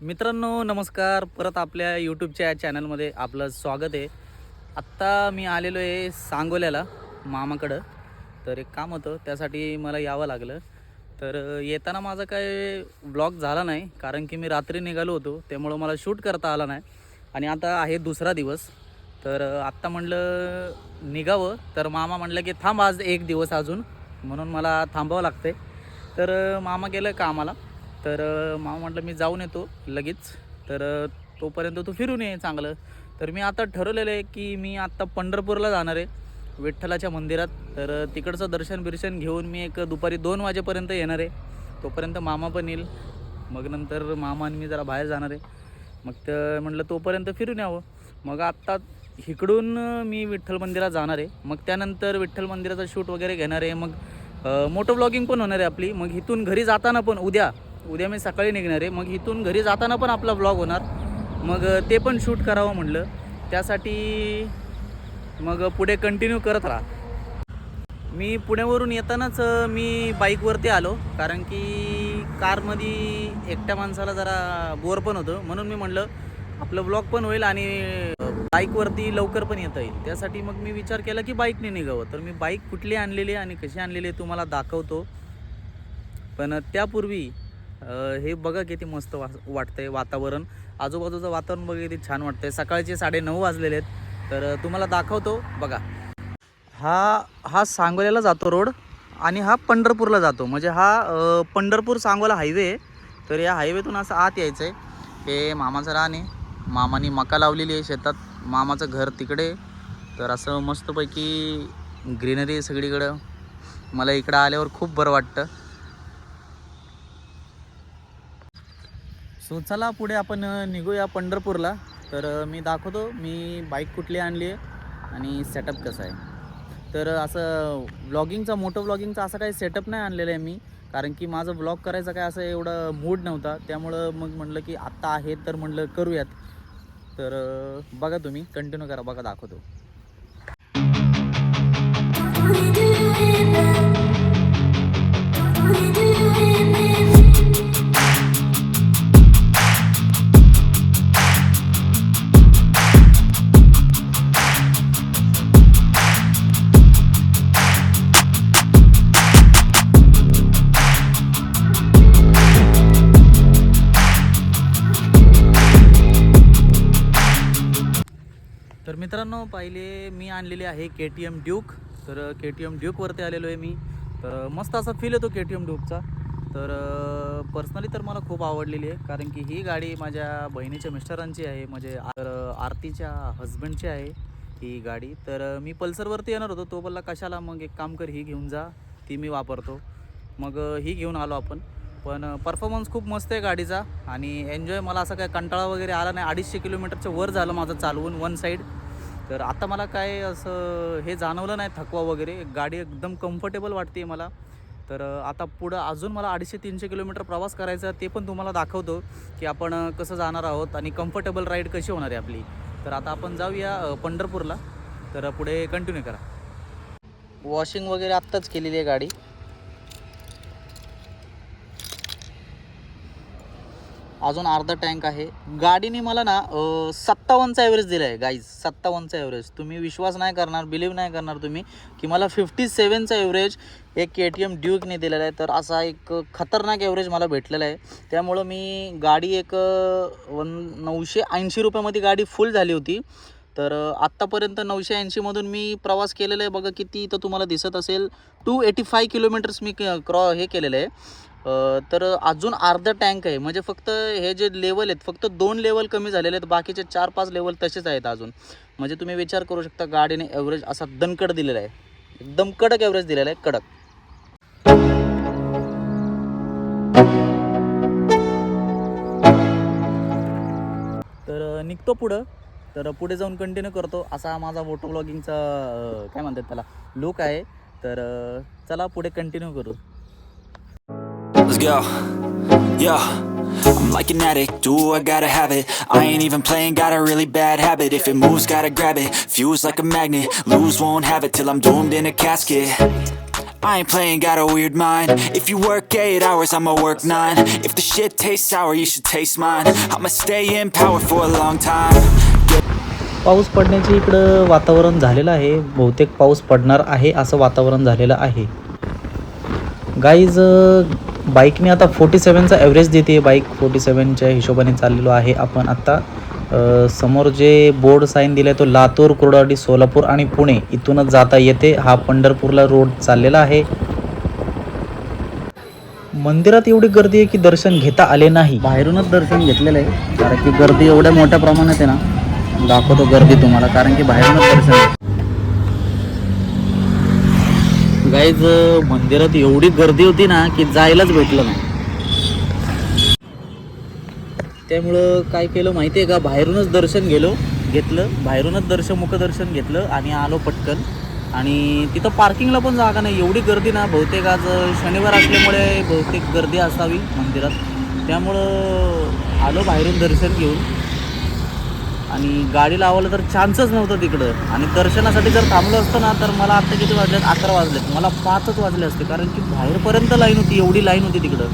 मित्रांनो नमस्कार. परत आपल्या यूट्यूबच्या चॅनलमध्ये आपलं स्वागत आहे. आत्ता मी आलेलो आहे सांगोल्याला मामाकडं. तर एक काम होतं त्यासाठी मला यावं लागलं. तर येताना माझा काय ब्लॉग झाला नाही कारण की मी रात्री निघालो होतो त्यामुळं मला शूट करता आला नाही. आणि आता आहे दुसरा दिवस. तर आत्ता म्हणलं निघावं. तर मामा म्हणलं की थांब आज एक दिवस अजून. म्हणून मला थांबावं लागतंय. तर मामा गेलं कामाला. तर मामा म्हटलं मी जाऊन येतो लगेच. तर तोपर्यंत तू फिरून ये चांगलं. तर मी आता ठरवलेलं आहे की मी आत्ता पंढरपूरला जाणार आहे विठ्ठलाच्या मंदिरात. तर तिकडचं दर्शन बिर्शन घेऊन मी एक दुपारी दोन वाजेपर्यंत येणार आहे. तोपर्यंत मामा पण येईल. मग नंतर मामा आणि मी जरा बाहेर जाणार आहे. मग तर म्हटलं तोपर्यंत फिरून यावं. मग आत्ता इकडून मी विठ्ठल मंदिरात जाणार आहे. मग त्यानंतर विठ्ठल मंदिराचा शूट वगैरे घेणार आहे. मग मोटो ब्लॉगिंग पण होणार आहे आपली. मग इथून घरी जाताना पण उद्या उद्या मी सकाळी निघणार आहे. मग इथून घरी जाताना पण आपला ब्लॉग होणार. मग ते पण शूट करावं म्हटलं त्यासाठी मग पुढे कंटिन्यू करत राहा. मी पुण्यावरून येतानाच मी बाईकवरती आलो. कारण की कारमध्ये एकट्या माणसाला जरा बोर पण होतं. म्हणून मी म्हणलं आपलं ब्लॉग पण होईल आणि बाईकवरती लवकर पण येता येईल. त्यासाठी मग मी विचार केला की बाईकने निघावं. तर मी बाईक कुठली आणलेली आहे आणि कशी आणलेली आहे तुम्हाला दाखवतो. पण त्यापूर्वी हे बघा किती मस्त वा वाटतंय वातावरण. आजूबाजूचं वातावरण बघा किती छान वाटतंय. सकाळचे साडेनऊ वाजलेले आहेत. तर तुम्हाला दाखवतो. बघा. हा हा सांगोल्याला जातो रोड आणि हा पंढरपूरला जातो. म्हणजे हा पंढरपूर सांगोला हायवे आहे. तर या हायवेतून असं आत यायचं आहे हे मामाचं रान आहे. मामाने मका लावलेली आहे शेतात. मामाचं घर तिकडे तर असं मस्तपैकी ग्रीनरी आहे सगळीकडं. मला इकडं आल्यावर खूप बरं वाटतं. सो चला पुढे आपण निघूया पंढरपूरला. तर मी दाखवतो मी बाईक कुठली आणली आहे आणि सेटअप कसं आहे. तर असं व्लॉगिंगचा मोठं व्लॉगिंगचा असं काही सेटअप नाही आणलेला आहे मी. कारण की माझं ब्लॉग करायचं काय असं एवढं मूड नव्हता. त्यामुळं मग म्हटलं की आत्ता आहे तर म्हटलं करूयात. तर बघा तुम्ही कंटिन्यू करा. बघा दाखवतो. तर आणलेली आहे के टी एम ड्यूक तर के टी एम ड्यूकवरती आलेलो आहे मी. तर मस्त असा फील येतो के टी एम ड्यूकचा तर पर्सनली तर मला खूप आवडलेली आहे. कारण की ही गाडी माझ्या बहिणीच्या मिस्टरांची आहे. म्हणजे तर आरतीच्या हजबंडची आहे ही गाडी. तर मी पल्सरवरती येणार होतो. तो बोलला कशाला मग एक काम कर ही घेऊन जा. ती मी वापरतो. मग ही घेऊन आलो आपण. पण परफॉर्मन्स खूप मस्त आहे गाडीचा. आणि एन्जॉय मला असं काय कंटाळा वगैरे आला नाही. अडीचशे किलोमीटरच्या वर झालं माझं चालवून वन साईड तर आता मला काय असं हे जाणवलं नाही थकवा वगैरे. गाडी एकदम कम्फर्टेबल वाटते मला. तर आता पुढं अजून मला अडीचशे तीनशे किलोमीटर प्रवास करायचा ते पण तुम्हाला दाखवतो की आपण कसं जाणार आहोत आणि कम्फर्टेबल राईड कशी होणार आहे आपली. तर आता आपण जाऊया पंढरपूरला. तर पुढे कंटिन्यू करा. वॉशिंग वगैरे आत्ताच केलेली आहे गाडी. अजून अर्धा टँक आहे. गाडीने मला ना सत्तावन्नचा ॲव्हरेज दिला आहे गाईज सत्तावन्नचा ॲव्हरेज तुम्ही विश्वास नाही करणार बिलीव्ह नाही करणार तुम्ही की मला फिफ्टी सेवनचा ॲव्हरेज एक के टी एम ड्यूकने दिलेला आहे. तर असा एक खतरनाक ॲव्हरेज मला भेटलेला आहे. त्यामुळं मी गाडी एक वन नऊशे ऐंशी रुपयामध्ये गाडी फुल झाली होती. तर आत्तापर्यंत नऊशे ऐंशीमधून मी प्रवास केलेला आहे. बघा किती तर तुम्हाला दिसत असेल. टू एटी फाय किलोमीटर्स मी क्रॉ हे केलेलं आहे. तर अजून अर्धं टँक आहे. म्हणजे फक्त हे जे लेवल आहेत फक्त दोन लेवल कमी झालेले आहेत. बाकीचे चार पाच लेवल तसेच आहेत अजून. म्हणजे तुम्ही विचार करू शकता गाडीने ॲव्हरेज असा दणकट दिलेला आहे. एकदम कडक ॲव्हरेज दिलेला आहे कडक. तर निघतो पुढं. तर पुढे जाऊन कंटिन्यू करतो. असा माझा फोटो ब्लॉगिंगचा काय म्हणतात त्याला लुक आहे. तर चला पुढे कंटिन्यू करू. Let's go. Yeah. I'm like an addict, do I gotta have it I ain't even playing, got a really bad habit If it moves, gotta grab it, fuse like a magnet Lose, won't have it till I'm doomed in a casket I ain't playing, got a weird mind. If you work eight hours, I'ma work nine. If the shit tastes sour, you should taste mine. I'ma stay in power for a long time. पाऊस पडण्याचे इकडं वातावरण झालेलं आहे बहुतेक पाऊस पडणार आहे असं वातावरण झालेलं आहे गाईज बाईकने आता फोर्टी सेवनचा ॲव्हरेज देते. बाईक फोर्टी सेवनच्या हिशोबाने चाललेलो आहे. आपण आत्ता समोर जे बोर्ड साईन दिला आहे तो लातूर कुर्डावाडी सोलापूर आणि पुणे इथूनच जाता येते. हा पंढरपूरला रोड चाललेला आहे. मंदिरात एवढी गर्दी आहे की दर्शन घेता आले नाही. बाहेरूनच दर्शन घेतलेलं आहे. कारण की गर्दी एवढ्या मोठ्या प्रमाणात आहे ना दाखवतो गर्दी तुम्हाला. कारण की बाहेरूनच दर्शन आहे. गाईज मंदिरात एवढी गर्दी होती ना की जायलाच भेटलं नाही. त्यामुळं काय केलं माहिती आहे का? बाहेरूनच दर्शन गेलो घेतलं. बाहेरूनच दर्शन मुखदर्शन घेतलं आणि आलो पटकन. आणि तिथं पार्किंगला पण जागा नाही. एवढी गर्दी ना बहुतेक आज शनिवार असल्यामुळे बहुतेक गर्दी असावी मंदिरात. त्यामुळं आलो बाहेरून दर्शन घेऊन. आणि गाडी लावायला तर चान्सच नव्हतं तिकडं. आणि दर्शनासाठी जर थांबलो असतं ना तर मला आत्ता किती वाजलेत? अकरा वाजलेत. मला पाचच वाजले असते कारण की बाहेरपर्यंत लाईन होती एवढी लाईन होती तिकडं.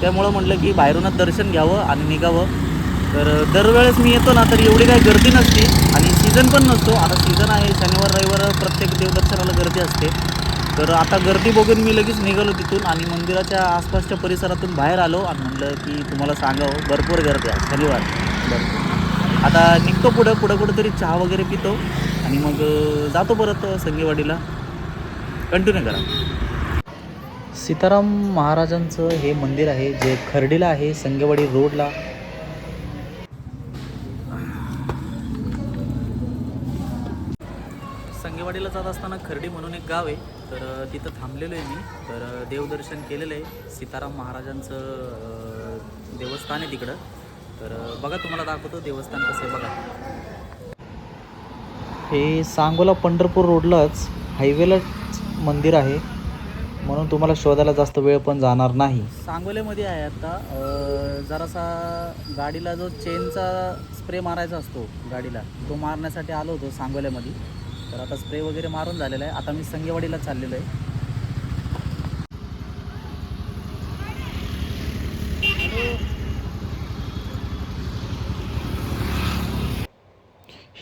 त्यामुळं म्हटलं की बाहेरूनच दर्शन घ्यावं आणि निघावं. तर दरवेळेस मी येतो ना तर एवढी काही गर्दी नसते. आणि सीझन पण नसतो. आता सीझन आहे शनिवार रविवार प्रत्येक देवदर्शनाला गर्दी असते. तर आता गर्दी बघून मी लगेच निघालो तिथून आणि मंदिराच्या आसपासच्या परिसरातून बाहेर आलो आणि म्हटलं की तुम्हाला सांगावं भरपूर गर्दी आहे. शनिवार. भरपूर आता निघतो पुढं पुढं कुठंतरी चहा वगैरे पितो आणि मग जातो परत संगेवाडीला. कंटिन्यू करा. सीताराम महाराजांचं हे मंदिर आहे जे खर्डीला आहे संगेवाडी रोडला. संगेवाडीला जात असताना खर्डी म्हणून एक गाव आहे तर तिथं थांबलेलो आहे मी. तर देवदर्शन केलेलं आहे. सीताराम महाराजांचं देवस्थान आहे तिकडं. तर बघा तुम्हाला दाखवतो देवस्थान कसं आहे बघा. हे सांगोला पंढरपूर रोडलाच हायवेलाच मंदिर आहे. म्हणून तुम्हाला शोधायला जास्त वेळ पण जाणार नाही. सांगोल्यामध्ये आहे आता जरासा गाडीला जो चेनचा स्प्रे मारायचा असतो गाडीला तो मारण्यासाठी आलो होतो सांगोल्यामध्ये. तर आता स्प्रे वगैरे मारून झालेला आहे. आता मी संगेवाडीला चाललेलो आहे.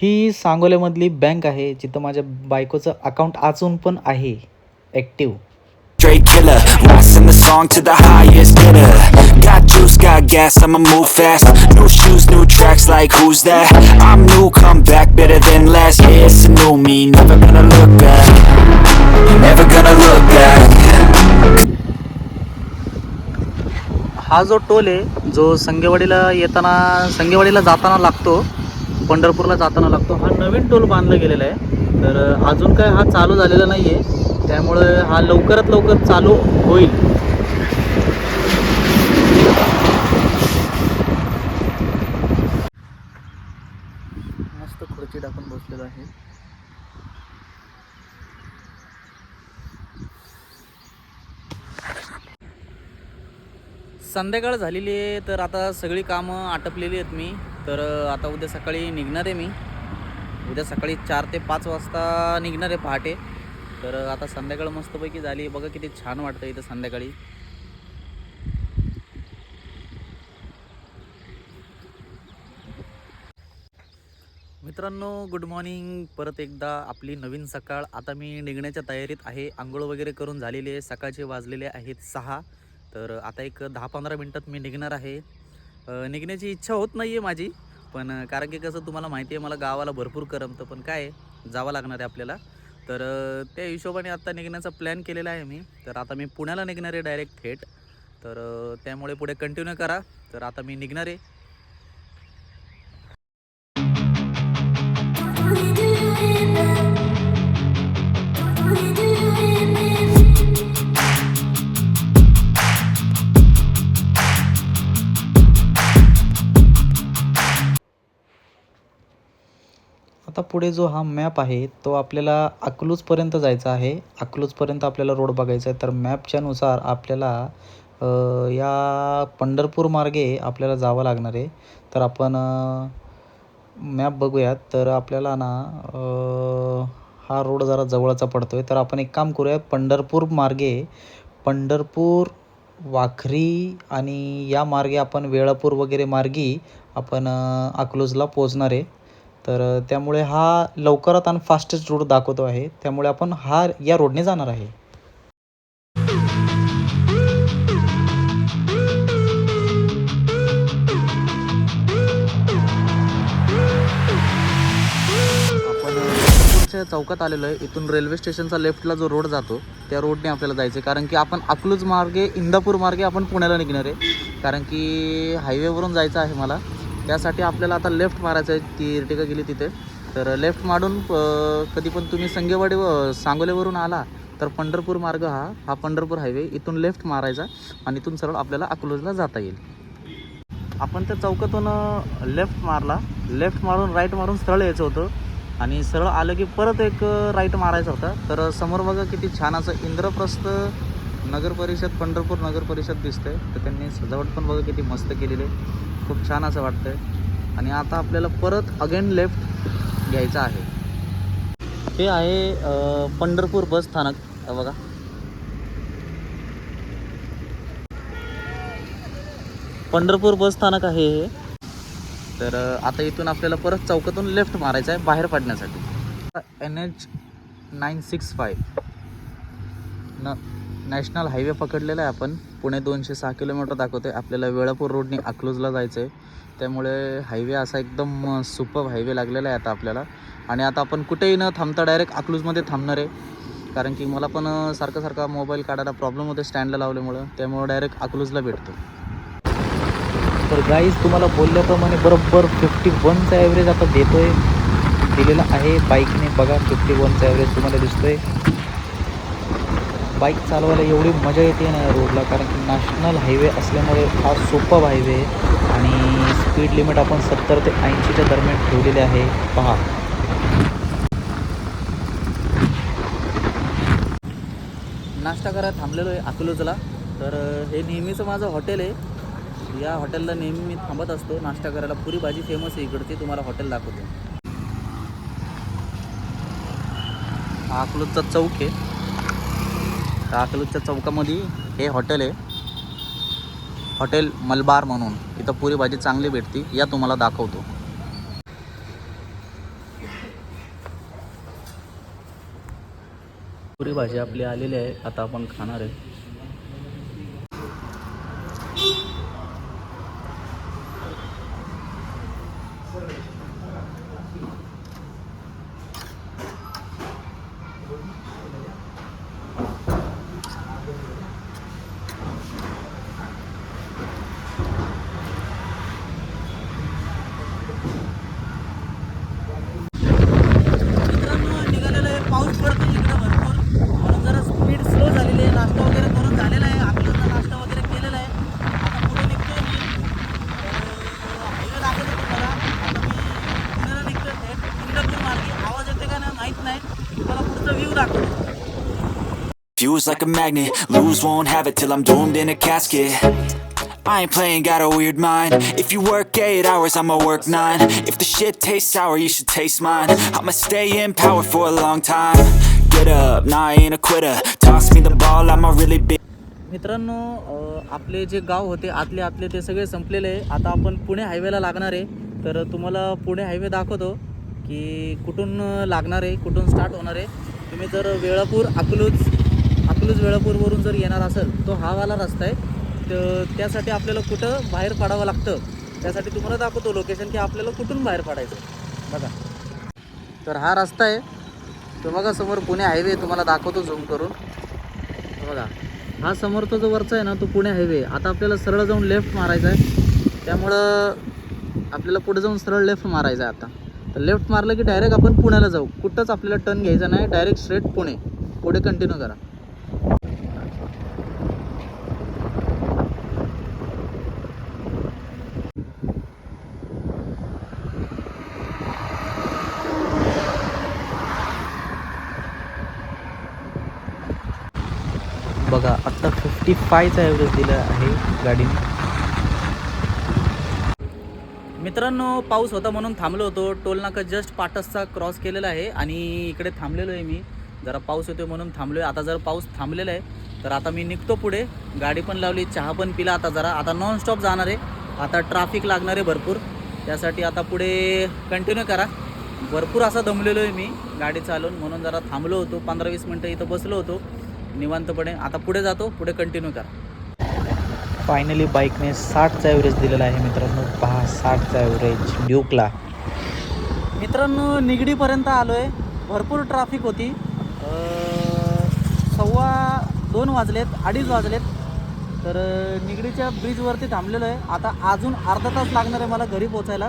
ही सांगोल्यामधली बँक आहे जिथं माझ्या बायकोचं अकाउंट अजून पण आहे active Straight killer, rising the song to the highest bidder. Got juice, got gas, I'ma move fast. New shoes, new tracks, like who's that? I'm new, come back, better than last. Yeah, it's a new me, never gonna look back. Never gonna look back. हा जो toll आहे जो संगेवाडीला येताना संगेवाडीला जाताना लागतो पंढरपूरला जाताना लागतो. हा नवीन टोल बांधला गेलेला आहे. तर अजून काय हा चालू झालेला नाही आहे त्यामुळं हा लवकरात लवकर चालू होईल. मस्त खुर्ची टाकून बसलेलो आहे. संध्याकाळ झालेली आहे तर आता सगळी कामं आटपलेली आहेत मी. तर आता उद्या सकाळी निघणार आहे मी. उद्या सकाळी चार ते पाच वाजता निघणार आहे पहाटे. तर आता संध्याकाळ मस्तपैकी झाली. बघा किती छान वाटतं इथं संध्याकाळी. मित्रांनो गुड मॉर्निंग परत एकदा आपली नवीन सकाळ. आता मी निघण्याच्या तयारीत आहे. आंघोळ वगैरे करून झालेली आहे. सकाळचे वाजलेले आहेत सहा. तर आता एक दहा पंधरा मिनटात मी निघणार आहे. निघण्याची इच्छा होत नाही आहे माझी. पण कारण की कसं तुम्हाला माहिती आहे मला गावाला भरपूर करमतं. पण काय आहे, जावं लागणार आहे आपल्याला. तर त्या हिशोबाने आता निघण्याचा प्लॅन केलेला आहे मी. तर आता मी पुण्याला निघणार आहे डायरेक्ट थेट. तर त्यामुळे पुढे कंटिन्यू करा. तर आता मी निघणार आहे. आता पुढे जो हा मॅप आहे तो आपल्याला अकलूजपर्यंत जायचा आहे. अकलूजपर्यंत आपल्याला रोड बघायचा आहे. तर मॅपच्यानुसार आपल्याला या पंढरपूर मार्गे आपल्याला जावं लागणार आहे. तर आपण मॅप बघूयात. तर आपल्याला ना हा रोड जरा जवळचा पडतो आहे तर आपण एक काम करूया पंढरपूर मार्गे पंढरपूर वाखरी आणि या मार्गे आपण वेळापूर वगैरे मार्गी आपण अकलूजला पोचणार आहे. तर त्यामुळे हा लवकरात आणि फास्टेस्ट रूट दाखवतो आहे. त्यामुळे आपण हा या रोडने जाणार आहे. आपण चौकात आलेलो आहे. इथून रेल्वे स्टेशनचा लेफ्टला जो रोड जातो त्या रोडने आपल्याला जायचं आहे कारण की आपण अकलूज मार्गे इंदापूर मार्गे आपण पुण्याला निघणार आहे. कारण की हायवेवरून जायचं आहे मला. त्यासाठी आपल्याला आता लेफ्ट मारायचं आहे. ती इर्टिका गेली तिथे. तर लेफ्ट मारून कधी पण तुम्ही संगेवाडी व सांगोलेवरून आला तर पंढरपूर मार्ग हा हा पंढरपूर हायवे इथून लेफ्ट मारायचा आणि इथून सरळ आपल्याला अकलूजला जाता येईल. आपण त्या चौकातून लेफ्ट मारला. लेफ्ट मारून राईट मारून सरळ यायचं होतं. आणि सरळ आलं की परत एक राईट मारायचा होता. तर समोर बघा किती छान असं इंद्रप्रस्थ नगर परिषद पंढरपूर नगर परिषद दिसतंय. तर त्यांनी सजावट पण बघा किती मस्त केलेली आहे. खूप छान असं वाटतंय. आणि आता आपल्याला परत अगेन लेफ्ट घ्यायचं आहे. हे आहे पंढरपूर बस स्थानक. बघा. पंढरपूर बस स्थानक आहे हे. तर आता इथून आपल्याला परत चौकातून लेफ्ट मारायचं आहे बाहेर पडण्यासाठी. N H nine six five न नॅशनल हायवे पकडलेला आहे आपण. पुणे दोनशे सहा किलोमीटर दाखवतो आहे आपल्याला वेळापूर रोडने अकलूजला जायचं आहे त्यामुळे हायवे असा एकदम सुपर हायवे लागलेला आहे आता आपल्याला. आणि आता आपण कुठेही न थांबता डायरेक्ट अकलूजमध्ये थांबणार आहे. कारण की मला पण सारखा सारखा मोबाईल काढायला प्रॉब्लेम होते स्टँडला लावल्यामुळं. त्यामुळं डायरेक्ट अकलूजला भेटतो तर गाईज तुम्हाला बोलल्याप्रमाणे बरोबर फिफ्टी वनचा ॲव्हरेज आता आहे दिलेला आहे बाईकने बघा फिफ्टी वनचा ॲव्हरेज तुम्हाला दिसतो आहे बाईक चालवायला एवढी मजा येते ना या रोडला कारण की नॅशनल हायवे असल्यामुळे हा सोपा हायवे आणि स्पीड लिमिट आपण सत्तर ते ऐंशीच्या दरम्यान ठेवलेले आहे. पहा. नाश्ता करायला थांबलेलो आहे अकलोजला. तर हे नेहमीचं माझं हॉटेल आहे. या हॉटेलला नेहमी मी थांबत असतो. नाश्ता करायला पुरी भाजी फेमस आहे इकडची. तुम्हाला हॉटेल दाखवतो. हा अकलूजचा चौक आहे. तर अकलूजच्या चौकामध्ये हे हॉटेल आहे. हॉटेल मलबार म्हणून. इथं पुरी भाजी चांगली भेटते. या तुम्हाला दाखवतो. पुरी भाजी आपली आलेली आहे. आता आपण खाणार आहे मित्रांनो निघालेलं आहे पाऊस पडतो इकडे भरपूर म्हणून जरा स्पीड स्लो झालेली आहे नाश्ता वगैरे करून झालेला आहे आपल्याला नाश्ता वगैरे केलेला आहे आता पुढे निघतोय मी हायवे दाखवतो तुम्हाला आता मी पुण्याला निघतोय थेट इंदापूर मार्गे आवाज येते का नाही माहीत नाही तुम्हाला पुढचा व्ह्यू दाखवतो Fuse like a magnet, lose won't have it till I'm doomed in a casket. I ain't playing, got a weird mind. If you work eight hours, I'ma work nine. If the shit tastes sour, you should taste mine. I'ma stay in power for a long time. Get up, nah, I ain't a quitter. Toss me the ball, I'm a really big. मित्रांनो आपले जे गाव होते आतले आतले ते सगळे संपलेले आहे आता आपण पुणे हायवेला लागणार आहे तर तुम्हाला पुणे हायवे दाखवतो की कुठून लागणार आहे कुठून स्टार्ट होणार आहे तुम्ही जर वेळापूर अकलूज अकलूज वेळापूरवरून जर येणार असेल तो हा वाला रस्ता आहे. तर त्यासाठी आपल्याला कुठं बाहेर पडावं लागतं त्यासाठी तुम्हाला दाखवतो लोकेशन की आपल्याला कुठून बाहेर पडायचं. बघा. तर हा रस्ता आहे. तो बघा समोर पुणे हायवे तुम्हाला दाखवतो झूम करून. बघा. हा समोरचा जो वरचा आहे ना तो पुणे हायवे आता आपल्याला सरळ जाऊन लेफ्ट मारायचा आहे. त्यामुळं आपल्याला पुढे जाऊन सरळ लेफ्ट मारायचं आहे आता. तर लेफ्ट मारलं की डायरेक्ट आपण पुण्याला जाऊ. कुठंच आपल्याला टर्न घ्यायचा नाही. Direct straight Pune. पुढे कंटिन्यू करा. बघा आत्ता फिफ्टी फायचा ॲव्हरेज दिलं आहे गाडीने. मित्रांनो पाऊस होता म्हणून थांबलो होतो. टोल नाका जस्ट पाटसचा क्रॉस केलेला आहे आणि इकडे थांबलेलो आहे मी. जरा पाऊस होतो म्हणून थांबलो आहे आता जर पाऊस थांबलेला आहे तर आता मी निघतो पुढे. गाडी पण लावली चहा पण पिला आता जरा. आता नॉनस्टॉप जाणार आहे. आता ट्रॅफिक लागणार आहे भरपूर. त्यासाठी आता पुढे कंटिन्यू करा. भरपूर असा दमलेलो आहे मी. गाडी चालवून म्हणून जरा थांबलो होतो. पंधरा वीस मिनटं इथं बसलो होतो. निवांतपणे आता पुढे जातो पुढे कंटिन्यू करा. फायनली बाईकने साठचा ॲव्हरेज दिलेला आहे मित्रांनो. पहा साठचा ॲव्हरेज ड्यूकला मित्रांनो निगडीपर्यंत आलो आहे भरपूर ट्रॅफिक होती. सव्वा दोन वाजलेत अडीच वाजलेत. तर निगडीच्या ब्रिजवरती थांबलेलो आहे. आता अजून अर्धा तास लागणार आहे मला घरी पोचायला